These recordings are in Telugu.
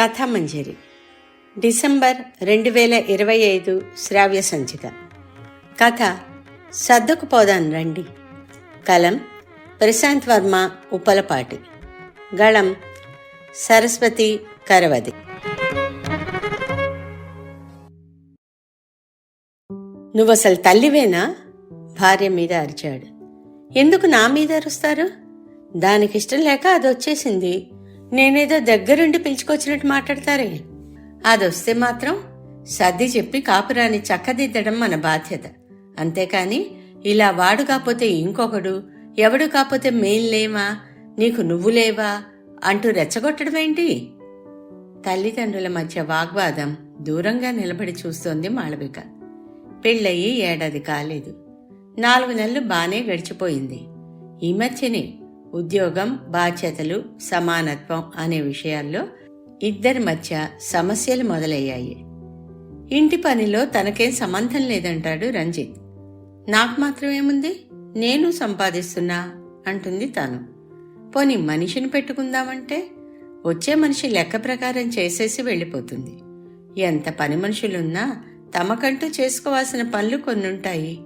కథామంజరి. డిసెంబర్ రెండు వేల ఇరవై ఐదు శ్రావ్య సంచిక కథ సర్దుకుపోదాను రండి. కలం ప్రశాంత్ వర్మ ఉప్పలపాటి. గళం సరస్వతి కరవది. నువ్వు అసలు తల్లివేనా? భార్య మీద అరిచాడు. ఎందుకు నా మీద అరుస్తారు? దానికి ఇష్టం లేక అది వచ్చేసింది నేనేదో దగ్గరుండి పిలుచుకొచ్చినట్టు మాట్లాడతారే? అది వస్తే మాత్రం సర్ది చెప్పి కాపురాన్ని చక్కదిద్దడం మన బాధ్యత. అంతేకాని ఇలా వాడు కాకపోతే ఇంకొకడు ఎవడు కాకపోతే మేం లేవా నీకు నువ్వు లేవా అంటూ రెచ్చగొట్టడమేంటి తల్లిదండ్రుల మధ్య వాగ్వాదం దూరంగా నిలబడి చూస్తోంది మాళవిక. పెళ్ళయి ఏడాది కాలేదు. నాలుగు నెలలు బానే గడిచిపోయింది. ఈ మధ్యనే ఉద్యోగం బాధ్యతలు సమానత్వం అనే విషయాల్లో ఇద్దరి మధ్య సమస్యలు మొదలయ్యాయి. ఇంటి పనిలో తనకేం సంబంధం లేదంటాడు రంజిత్. నాకు మాత్రమేముంది నేను సంపాదిస్తున్నా అంటుంది తను. పోని మనిషిని పెట్టుకుందామంటే? వచ్చే మనిషి లెక్క ప్రకారం చేసేసి వెళ్ళిపోతుంది. ఎంత పని మనుషులున్నా తమకంటూ చేసుకోవాల్సిన పనులు కొన్నుంటాయి.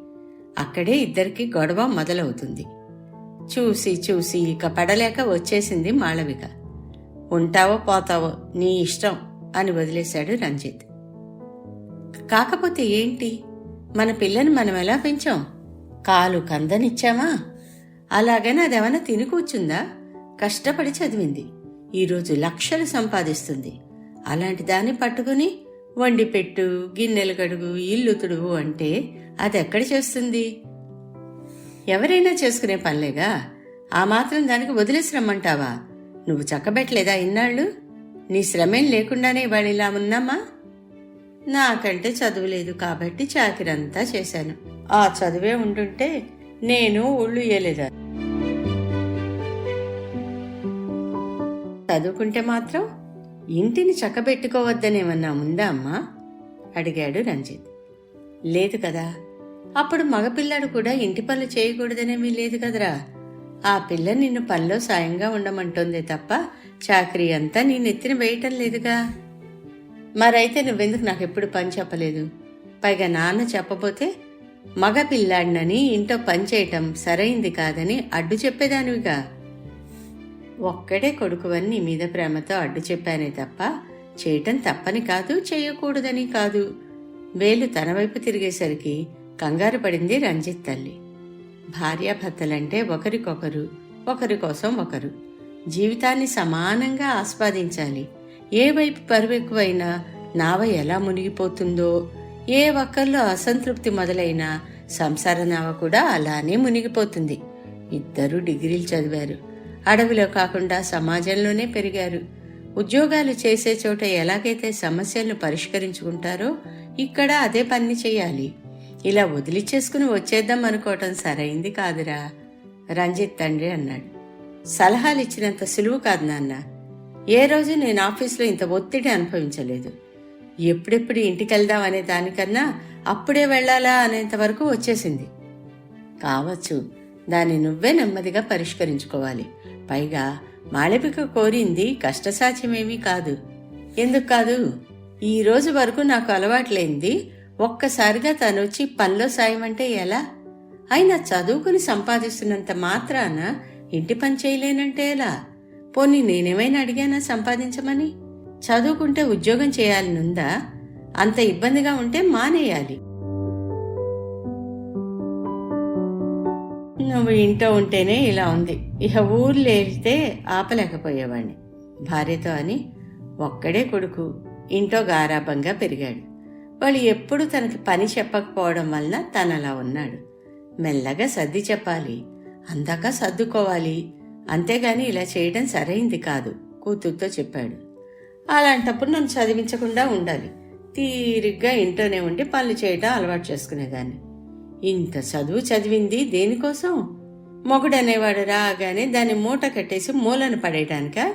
అక్కడే ఇద్దరికి గొడవ మొదలవుతుంది. చూసి చూసి ఇక పడలేక వచ్చేసింది మాళవిక. ఉంటావో పోతావో నీ ఇష్టం అని వదిలేశాడు రంజిత్. కాకపోతే ఏంటి? మన పిల్లని మనం ఎలా పెంచాం? కాలు కందనిచ్చామా? అలాగని అదేమన్నా తిని కూర్చుందా? కష్టపడి చదివింది. ఈరోజు లక్షలు సంపాదిస్తుంది. అలాంటి దాన్ని పట్టుకుని వండి పెట్టు గిన్నెలు కడుగు ఇల్లు తుడుగు అంటే అది ఎక్కడ చేస్తుంది? ఎవరైనా చేసుకునే పనిలేగా? ఆ మాత్రం దానికి వదిలేసి రమ్మంటావా నువ్వు చక్కబెట్టలేదా ఇన్నాళ్ళు? నీ శ్రమేం లేకుండానే ఇవాళ ఇలా ఉన్నామా నాకంటే చదువు లేదు కాబట్టి చాకిరంతా చేశాను. ఆ చదువే ఉంటుంటే నేను ఒళ్ళు ఇయ్యలేదా? చదువుకుంటే మాత్రం ఇంటిని చక్కబెట్టుకోవద్దనేమన్నా ఉందా అమ్మా? అడిగాడు రంజిత్. లేదు కదా అప్పుడు మగపిల్లాడు కూడా ఇంటి పనులు చేయకూడదనేమీ లేదు కదరా. ఆ పిల్ల నిన్ను పనిలో సాయంగా ఉండమంటోందే తప్ప చాకరీ అంతా నీ నెత్తిన వేయటం లేదుగా. మరైతే నువ్వెందుకు నాకు ఎప్పుడు పని చెప్పలేదు? పైగా నాన్న చెప్పబోతే మగ పిల్లాడినని ఇంట్లో పని చేయటం సరైంది కాదని అడ్డు చెప్పేదానివిగా. ఒక్కడే కొడుకువని నీ మీద ప్రేమతో అడ్డు చెప్పానే తప్ప చేయటం తప్పని కాదు చేయకూడదని కాదు. వేలు తన వైపు తిరిగేసరికి కంగారు పడింది రంజిత్ తల్లి. భార్యాభర్తలంటే ఒకరికొకరు ఒకరి కోసం ఒకరు. జీవితాన్ని సమానంగా ఆస్వాదించాలి. ఏ వైపు పరువెక్కువైనా నావ ఎలా మునిగిపోతుందో ఏ ఒక్కరిలో అసంతృప్తి మొదలైనా సంసార నావ కూడా అలానే మునిగిపోతుంది. ఇద్దరు డిగ్రీలు చదివారు. అడవిలో కాకుండా సమాజంలోనే పెరిగారు. ఉద్యోగాలు చేసే చోట ఎలాగైతే సమస్యలను పరిష్కరించుకుంటారో ఇక్కడ అదే పని చేయాలి. ఇలా వదిలి చేసుకుని వచ్చేద్దాం అనుకోవటం సరైంది కాదురా. రంజిత్ తండ్రి అన్నాడు. సలహాలు ఇచ్చినంత సులువు కాదు నాన్న. ఏ రోజు నేను ఆఫీస్లో ఇంత ఒత్తిడి అనుభవించలేదు. ఎప్పుడెప్పుడు ఇంటికి వెళ్దాం అనే దానికన్నా అప్పుడే వెళ్ళాలా అనేంత వరకు వచ్చేసింది. కావచ్చు దాన్ని నువ్వే నెమ్మదిగా పరిష్కరించుకోవాలి. పైగా మాళవిక కోరింది కష్టసాధ్యమేమీ కాదు. ఎందుకు కాదు? ఈ రోజు వరకు నాకు అలవాట్లేంది. ఒక్కసారిగా తనొచ్చి వచ్చి పనిలో సాయం అంటే ఎలా? అయినా చదువుకుని సంపాదిస్తున్నంత మాత్రాన ఇంటి పని చేయలేనంటే ఎలా? పోనీ నేనేమైనా అడిగానా సంపాదించమని? చదువుకుంటే ఉద్యోగం చేయాలనుందా? అంత ఇబ్బందిగా ఉంటే మానేయాలి. నువ్వు ఇంట్లో ఉంటేనే ఇలా ఉంది. ఇక ఊర్లో వెళ్తే ఆపలేకపోయేవాణ్ణి. భార్యతో అని ఒక్కడే కొడుకు ఇంట్లో గారాభంగా పెరిగాడు. వాళ్ళు ఎప్పుడు తనకి పని చెప్పకపోవడం వలన తను అలా ఉన్నాడు. మెల్లగా సర్ది చెప్పాలి. అందాక సర్దుకోవాలి. అంతేగాని ఇలా చేయడం సరైంది కాదు కూతురుతో చెప్పాడు. అలాంటప్పుడు నన్ను చదివించకుండా ఉండాలి. తీరిగ్గా ఇంట్లోనే ఉండి పనులు చేయటం అలవాటు చేసుకునేదాన్ని. ఇంత చదువు చదివింది దేనికోసం? మొగుడనేవాడు రాగానే దాన్ని మూట కట్టేసి మూలను పడేయటానికా?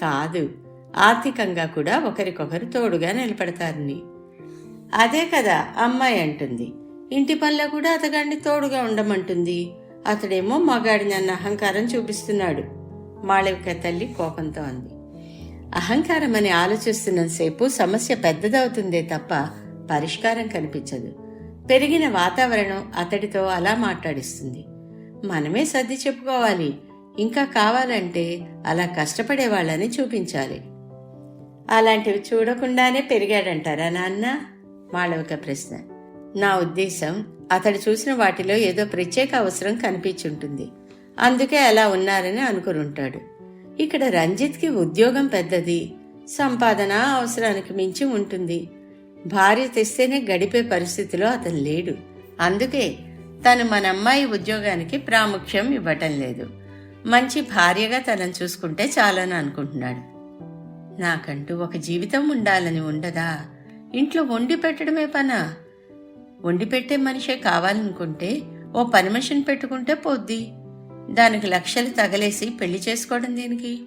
కాదు. ఆర్థికంగా కూడా ఒకరికొకరు తోడుగా నిలబడతారని. అదే కదా అమ్మాయి అంటుంది. ఇంటి పనిలో కూడా అతగాడిని తోడుగా ఉండమంటుంది. అతడేమో మగాడిని అన్న అహంకారం చూపిస్తున్నాడు. మాళవిక తల్లి కోపంతో అంది. అహంకారమని ఆలోచిస్తున్నంతసేపు సమస్య పెద్దదవుతుందే తప్ప పరిష్కారం కనిపించదు. పెరిగిన వాతావరణం అతడితో అలా మాట్లాడిస్తుంది. మనమే సర్ది చెప్పుకోవాలి. ఇంకా కావాలంటే అలా కష్టపడే వాళ్ళని చూపించాలి. అలాంటివి చూడకుండానే పెరిగాడంటారా నాన్న? మాళవిక ప్రశ్న. నా ఉద్దేశం అతడు చూసిన వాటిలో ఏదో ప్రత్యేక అవసరం కనిపించుంటుంది. అందుకే అలా ఉన్నారని అనుకునుంటాడు. ఇక్కడ రంజిత్కి ఉద్యోగం పెద్దది. సంపాదన అవసరానికి మించి ఉంటుంది. భార్య తెస్తేనే గడిపే పరిస్థితిలో అతను లేడు. అందుకే తను మన అమ్మాయి ఉద్యోగానికి ప్రాముఖ్యం ఇవ్వటం లేదు. మంచి భార్యగా తనను చూసుకుంటే చాలని అనుకుంటున్నాడు. నాకంటూ ఒక జీవితం ఉండాలని ఉండదా? ఇంట్లో వండి పెట్టడమే పనా? వండి పెట్టే మనిషే కావాలనుకుంటే ఓ పని మనిషిని పెట్టుకుంటే పోద్ది. దానికి లక్షలు తగలేసి పెళ్ళి చేసుకోవడం దేనికి?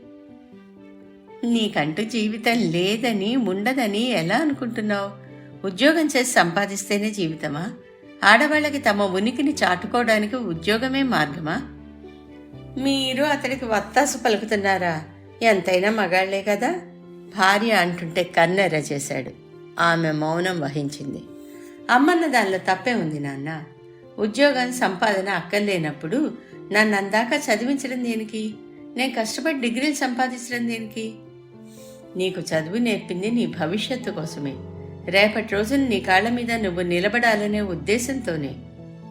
నీకంటూ జీవితం లేదని ఉండదని ఎలా అనుకుంటున్నావు? ఉద్యోగం చేసి సంపాదిస్తేనే జీవితమా? ఆడవాళ్ళకి తమ ఉనికిని చాటుకోవడానికి ఉద్యోగమే మార్గమా? మీరు అతడికి వత్తాసు పలుకుతున్నారా? ఎంతైనా మగాళ్ళే కదా? భార్య అంటుంటే కన్నెర చేశాడు. ఆమె మౌనం వహించింది. అమ్మన్న దానిలో తప్పే ఉంది నాన్న. ఉద్యోగం సంపాదన అక్కర్లేనప్పుడు నన్ను అందాక చదివించడం దేనికి? నేను కష్టపడి డిగ్రీలు సంపాదించడం దేనికి? నీకు చదువు నేర్పింది నీ భవిష్యత్తు కోసమే. రేపటి రోజున నీ కాళ్ళ మీద నువ్వు నిలబడాలనే ఉద్దేశంతోనే.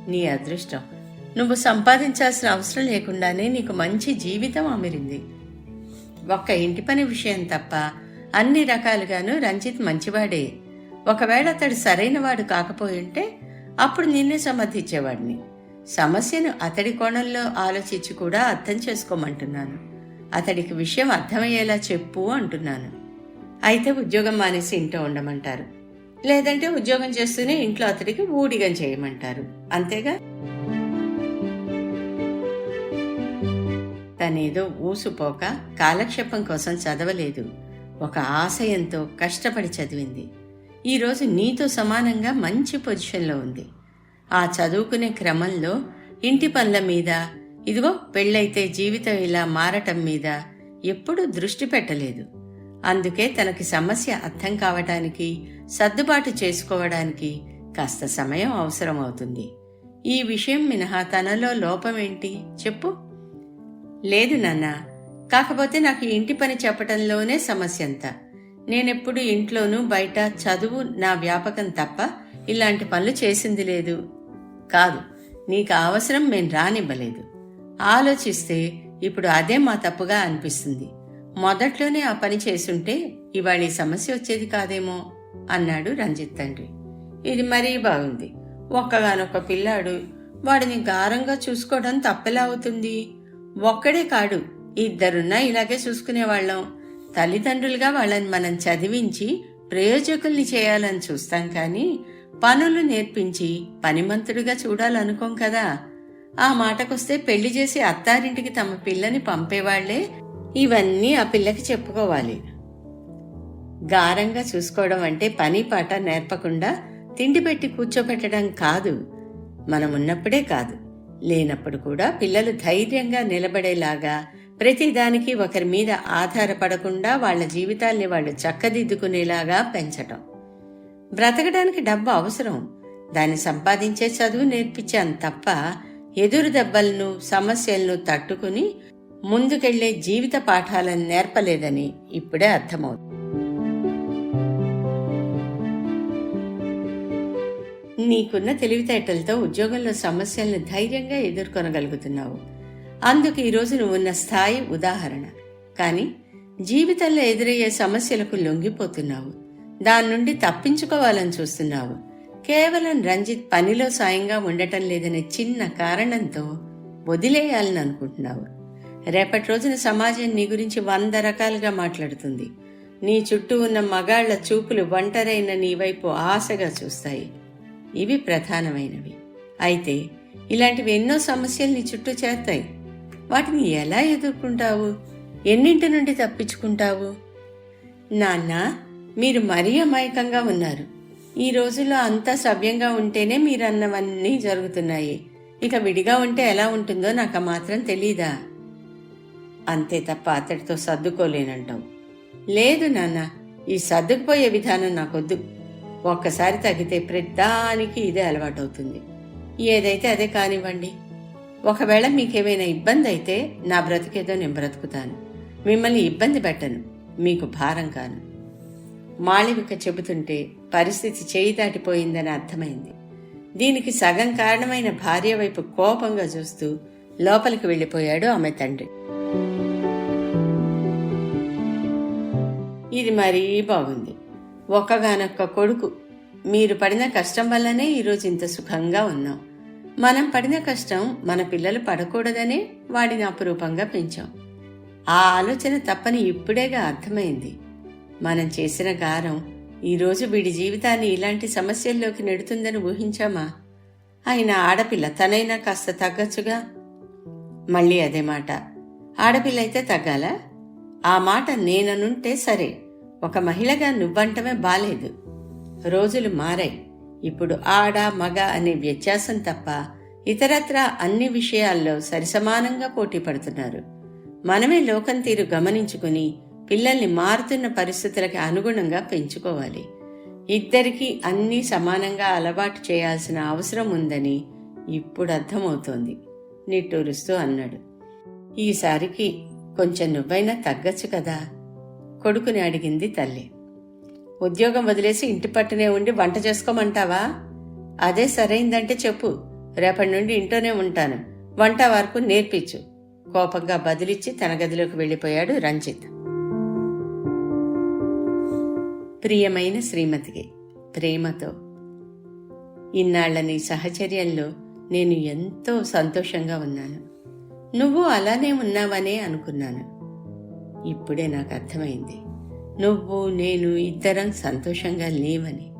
నీ అదృష్టం. నువ్వు సంపాదించాల్సిన అవసరం లేకుండానే నీకు మంచి జీవితం అమిరింది. ఒక్క ఇంటి పని విషయం తప్ప అన్ని రకాలుగాను రంజిత్ మంచివాడే. ఒకవేళ అతడు సరైనవాడు కాకపోయింటే అప్పుడు నిన్నే సమర్థించేవాడిని. సమస్యను అతడి కోణంలో ఆలోచించి కూడా అర్థం చేసుకోమంటున్నాను. అతడికి విషయం అర్థమయ్యేలా చెప్పు అంటున్నాను. అయితే ఉద్యోగం మానేసి ఇంట్లో ఉండమంటారు. లేదంటే ఉద్యోగం చేస్తూనే ఇంట్లో అతడికి ఊడిగం చేయమంటారు. అంతేగా? తనేదో ఊసుపోక కాలక్షేపం కోసం చదవలేదు. ఒక ఆశయంతో కష్టపడి చదివింది. ఈరోజు నీతో సమానంగా మంచి పొజిషన్లో ఉంది. ఆ చదువుకునే క్రమంలో ఇంటి పనుల మీద ఇదిగో పెళ్ళైతే జీవితం ఇలా మారటం మీద ఎప్పుడూ దృష్టి పెట్టలేదు. అందుకే తనకి సమస్య అర్థం కావటానికి సర్దుబాటు చేసుకోవడానికి కాస్త సమయం అవసరం అవుతుంది ఈ విషయం మినహా తనలో లోపమేంటి? చెప్పు. లేదు నాన్నా కాకపోతే నాకు ఇంటి పని చెప్పటంలోనే సమస్య అంతా నేనెప్పుడు ఇంట్లోనూ బయట చదువు నా వ్యాపకం తప్ప ఇలాంటి పనులు చేసింది లేదు. కాదు నీకు అవసరం మేము రానివ్వలేదు. ఆలోచిస్తే ఇప్పుడు అదే మా తప్పుగా అనిపిస్తుంది. మొదట్లోనే ఆ పని చేసుంటే ఇవాళ ఈ సమస్య వచ్చేది కాదేమో? అన్నాడు రంజిత్ తండ్రి. ఇది మరీ బాగుంది. ఒక్కగానొక్క పిల్లాడు వాడిని గారంగా చూసుకోవడం తప్పెలా అవుతుంది? ఒక్కడే కాడు. ఇద్దరున్నా ఇలాగే చూసుకునేవాళ్ళం. తల్లిదండ్రులుగా వాళ్ళని మనం చదివించి ప్రయోజకుల్ని చేయాలని చూస్తాం కానీ పనులు నేర్పించి పనిమంతుడిగా చూడాలనుకోం కదా. ఆ మాటకొస్తే పెళ్ళి చేసి అత్తారింటికి తమ పిల్లని పంపేవాళ్ళే. ఇవన్నీ ఆ పిల్లకి చెప్పుకోవాలి. గారంగా చూసుకోవడం అంటే పని పాట నేర్పకుండా తిండి పెట్టి కూర్చోబెట్టడం కాదు. మనం ఉన్నప్పుడే కాదు. లేనప్పుడు కూడా పిల్లలు ధైర్యంగా నిలబడేలాగా ప్రతిదానికి ఒకరి మీద ఆధారపడకుండా వాళ్ళ జీవితాల్ని వాళ్ళు చక్కదిద్దుకునేలాగా పెంచటం. బ్రతకడానికి డబ్బు అవసరం. దాన్ని సంపాదించే చదువు నేర్పించాను తప్ప ఎదురు దెబ్బలను సమస్యలను తట్టుకుని ముందుకెళ్ళే జీవిత పాఠాలను నేర్పలేదని ఇప్పుడే అర్థమవుతుంది. నీకున్న తెలివితేటలతో ఉద్యోగంలో సమస్యలను ధైర్యంగా ఎదుర్కొనగలుగుతున్నావు. అందుకు ఈరోజు నువ్వున్న స్థాయి ఉదాహరణ. కానీ జీవితంలో ఎదురయ్యే సమస్యలకు లొంగిపోతున్నావు. దాని నుండి తప్పించుకోవాలని చూస్తున్నావు. కేవలం రంజిత్ పనిలో సాయంగా ఉండటం లేదనే చిన్న కారణంతో వదిలేయాలని అనుకుంటున్నావు. రేపటి రోజున సమాజం నీ గురించి వంద రకాలుగా మాట్లాడుతుంది. నీ చుట్టూ ఉన్న మగాళ్ళ చూపులు ఒంటరైన నీ వైపు ఆశగా చూస్తాయి. ఇవి ప్రధానమైనవి. అయితే ఇలాంటివి ఎన్నో సమస్యలు నీ చుట్టూ చేస్తాయి వాటిని ఎలా ఎదుర్కొంటావు? ఎన్నింటి నుండి తప్పించుకుంటావు? నాన్న మీరు మరీ అమాయకంగా ఉన్నారు. ఈ రోజుల్లో అంతా సవ్యంగా ఉంటేనే మీరు అన్నవన్నీ జరుగుతున్నాయి. ఇక విడిగా ఉంటే ఎలా ఉంటుందో నాకు మాత్రం తెలీదా? అంతే తప్ప అతడితో సర్దుకోలేనంటావు. లేదు నాన్న ఈ సర్దుకుపోయే విధానం నాకొద్దు. ఒక్కసారి తగ్గితే ప్రతిదానికి ఇదే అలవాటవుతుంది. ఏదైతే అదే కానివ్వండి. ఒకవేళ మీకేమైనా ఇబ్బంది అయితే నా బ్రతికేదో నేను బ్రతుకుతాను. మిమ్మల్ని ఇబ్బంది పెట్టను. మీకు భారం కాను. మాళవిక చెబుతుంటే పరిస్థితి చేయి దాటిపోయిందని అర్థమైంది. దీనికి సగం కారణమైన భార్య వైపు కోపంగా చూస్తూ లోపలికి వెళ్ళిపోయాడు ఆమె తండ్రి. ఇది మరీ బాగుంది. ఒక్కగానొక్క కొడుకు. మీరు పడిన కష్టం వల్లనే ఈరోజు ఇంత సుఖంగా ఉన్నాం. మనం పడిన కష్టం మన పిల్లలు పడకూడదనే వాడిని అపురూపంగా పెంచాం. ఆ ఆలోచన తప్పని ఇప్పుడేగా అర్థమైంది. మనం చేసిన గారం ఈరోజు వీడి జీవితాన్ని ఇలాంటి సమస్యల్లోకి నెడుతుందని ఊహించామా? ఆయన ఆడపిల్ల తనైనా కాస్త తగ్గచ్చుగా? మళ్ళీ అదే మాట. ఆడపిల్ల అయితే తగ్గాలా? ఆ మాట నేననుంటే సరే. ఒక మహిళగా నువ్వంటమే బాలేదు. రోజులు మారాయి. ఇప్పుడు ఆడ మగ అనే వ్యత్యాసం తప్ప ఇతరత్రా అన్ని విషయాల్లో సరిసమానంగా పోటీ పడుతున్నారు. మనమే లోకం తీరు గమనించుకుని పిల్లల్ని మారుతున్న పరిస్థితులకి అనుగుణంగా పెంచుకోవాలి. ఇద్దరికీ అన్నీ సమానంగా అలవాటు చేయాల్సిన అవసరం ఉందని ఇప్పుడు అర్థమవుతోంది నిట్టూరుస్తూ అన్నాడు. ఈసారికి కొంచెం నువ్వైనా తగ్గచ్చు కదా? కొడుకుని అడిగింది తల్లి. ఉద్యోగం వదిలేసి ఇంటి పట్టునే ఉండి వంట చేసుకోమంటావా? అదే సరైందంటే చెప్పు. రేపటి నుండి ఇంట్లోనే ఉంటాను. వంట వరకు నేర్పించు. కోపంగా బదిలిచ్చి తన గదిలోకి వెళ్ళిపోయాడు రంజిత్. ప్రియమైన శ్రీమతికి ప్రేమతో. ఇన్నాళ్ళ నీ సహచర్యంలో నేను ఎంతో సంతోషంగా ఉన్నాను. నువ్వు అలానే ఉన్నావనే అనుకున్నాను. ఇప్పుడే నాకు అర్థమైంది. నువ్వు నేను ఇద్దరం సంతోషంగా లేవని.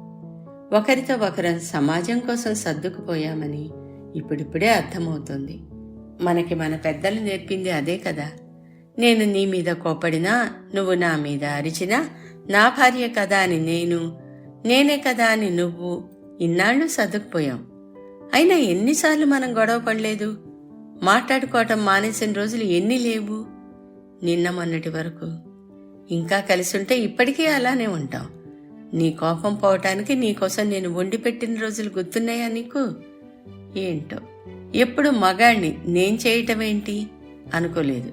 ఒకరితో ఒకరం సమాజం కోసం సర్దుకుపోయామని ఇప్పుడిప్పుడే అర్థమవుతుంది. మనకి మన పెద్దలు నేర్పింది అదే కదా. నేను నీ మీద కోపడినా నువ్వు నా మీద అరిచినా నా భార్య కదా అని నేను నేనే కదా అని నువ్వు ఇన్నాళ్ళు సర్దుకుపోయాం. అయినా ఎన్నిసార్లు మనం గొడవ పడలేదు? మాట్లాడుకోవటం మానేసిన రోజులు ఎన్ని లేవు? నిన్న మొన్నటి వరకు ఇంకా కలిసి ఉంటే ఇప్పటికీ అలానే ఉంటాం. నీ కోపం పోవటానికి నీకోసం నేను వండి పెట్టిన రోజులు గుర్తున్నాయా నీకు? ఏంటో? ఎప్పుడు మగాణ్ణి నేను చేయటం ఏంటి? అనుకోలేదు.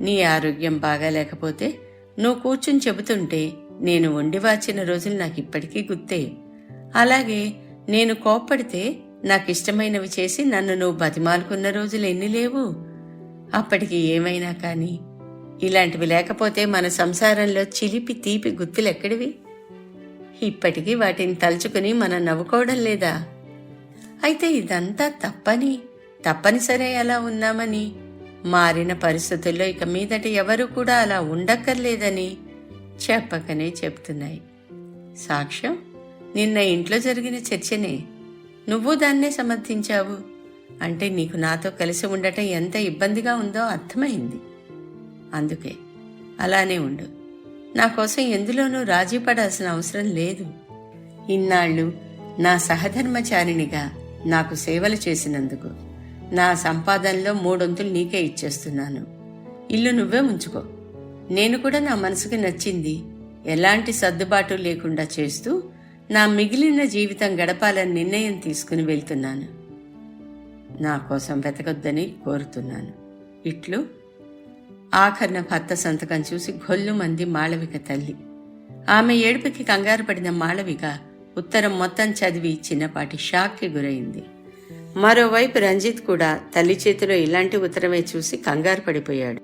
నీ ఆరోగ్యం బాగాలేకపోతే నువ్వు కూర్చుని చెబుతుంటే నేను వండి వాచిన రోజులు నాకు ఇప్పటికీ గుర్తే. అలాగే నేను కోప్పడితే నాకు ఇష్టమైనవి చేసి నన్ను నువ్వు బతిమాలుకున్న రోజులు ఎన్ని లేవు? అప్పటికి ఏమైనా కానీ ఇలాంటివి లేకపోతే మన సంసారంలో చిలిపి తీపి గుర్తులెక్కడివి ఇప్పటికీ వాటిని తలుచుకుని మనం నవ్వుకోవడం లేదా? అయితే ఇదంతా తప్పని తప్పనిసరే అలా ఉన్నామని. మారిన పరిస్థితుల్లో ఇక మీదట ఎవరు కూడా అలా ఉండక్కర్లేదని చెప్పకనే చెప్తున్నాయి. సాక్ష్యం నిన్న ఇంట్లో జరిగిన చర్చనే. నువ్వు దాన్నే సమర్థించావు. అంటే నీకు నాతో కలిసి ఉండటం ఎంత ఇబ్బందిగా ఉందో అర్థమైంది. అందుకే. అలానే ఉండు. నా కోసం ఎందులోనూ రాజీ పడాల్సిన అవసరం లేదు. ఇన్నాళ్ళు నా సహధర్మచారిణిగా నాకు సేవలు చేసినందుకు నా సంపాదనలో మూడొంతులు నీకే ఇచ్చేస్తున్నాను. ఇల్లు నువ్వే ఉంచుకో నేను కూడా నా మనసుకు నచ్చింది ఎలాంటి సర్దుబాటు లేకుండా చేస్తూ నా మిగిలిన జీవితం గడపాలని నిర్ణయం తీసుకుని వెళ్తున్నాను. నా కోసం వెతకొద్దని కోరుతున్నాను. ఇట్లు ఆఖరిన భర్త సంతకం చూసి గొల్లు మంది మాళవిక తల్లి. ఆమె ఏడుపుకి కంగారు పడిన మాళవిక ఉత్తరం మొత్తం చదివి చిన్నపాటి షాక్కి గురైంది. మరోవైపు రంజిత్ కూడా తల్లి చేతిలో ఇలాంటి ఉత్తరమే చూసి కంగారు పడిపోయాడు.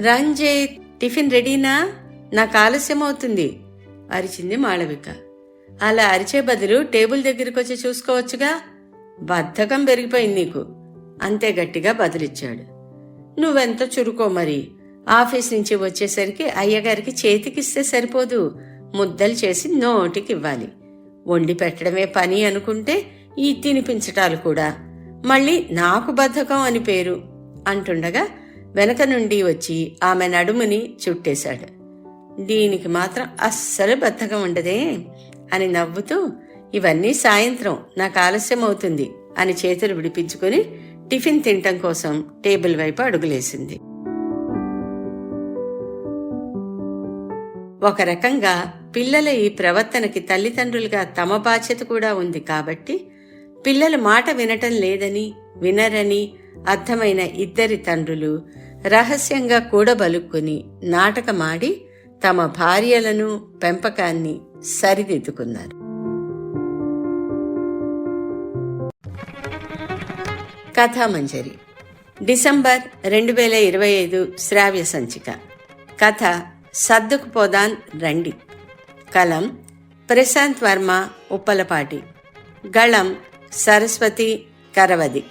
రంజిత్ టిఫిన్ రెడీనా? నాకు ఆలస్యం అవుతుంది అరిచింది మాళవిక. అలా అరిచే బదులు టేబుల్ దగ్గరికి వచ్చి చూసుకోవచ్చుగా? బద్ధకం పెరిగిపోయింది నీకు. అంతే గట్టిగా బదిలిచ్చాడు. నువ్వెంత చురుకో మరి. ఆఫీస్ నుంచి వచ్చేసరికి అయ్యగారికి చేతికిస్తే సరిపోదు. ముద్దలు చేసి నోటికి ఇవ్వాలి వండి పెట్టడమే పని అనుకుంటే ఈ తినిపించటాలు కూడా. మళ్ళీ నాకు బద్ధకం అని పేరు అంటుండగా వెనక నుండి వచ్చి ఆమె నడుముని చుట్టేశాడు. దీనికి మాత్రం అస్సలు బద్ధకం ఉండదే అని నవ్వుతూ ఇవన్నీ సాయంత్రం. నాకు ఆలస్యం అవుతుంది అని చేతులు విడిపించుకుని టిఫిన్ తినటం కోసం టేబుల్ వైపు అడుగులేసింది. ఒక రకంగా పిల్లల ఈ ప్రవర్తనకి తల్లిదండ్రులుగా తమ బాధ్యత కూడా ఉంది కాబట్టి పిల్లల మాట వినటం లేదని వినరని అర్థమైన ఇద్దరి తండ్రులు రహస్యంగా కూడబలుక్కుని నాటకమాడి తమ భార్యలను పెంపకాన్ని సరిదిద్దుకున్నారు. కథామంజరి డిసెంబర్ రెండు వేల ఇరవై ఐదు శ్రావ్య సంచిక. కథ సర్దుకుపోదాన్ రండి. కలం ప్రశాంత్ వర్మ ఉప్పలపాటి. గళం సరస్వతి కరవది.